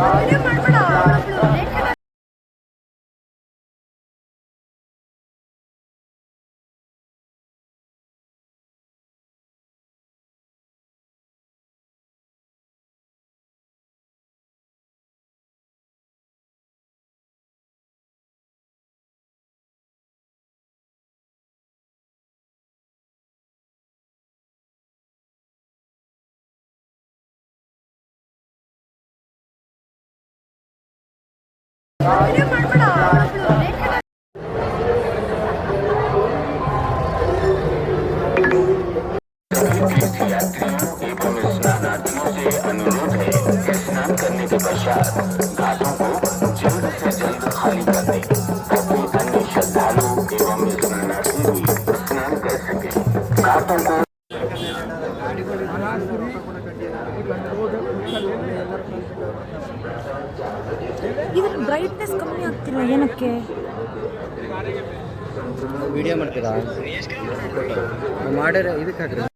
Oh, अनुरोध है स्नान करने के पश्चात घाटों को जल्द से जल्द खाली करने ताकि अन्य श्रद्धालु एवं स्नानार्थी भी स्नान कर सके। घाटों को ಇದ್ರ ಬ್ರೈಟ್ನೆಸ್ ಕಮ್ಮಿ ಆಗ್ತಿಲ್ಲ ಏನಕ್ಕೆ? ವಿಡಿಯೋ ಮಾಡ್ತೀರಾ? ಮಾಡಿದ್ರೆ ಇದಕ್ಕೆ ಹಾಕ್ರಿ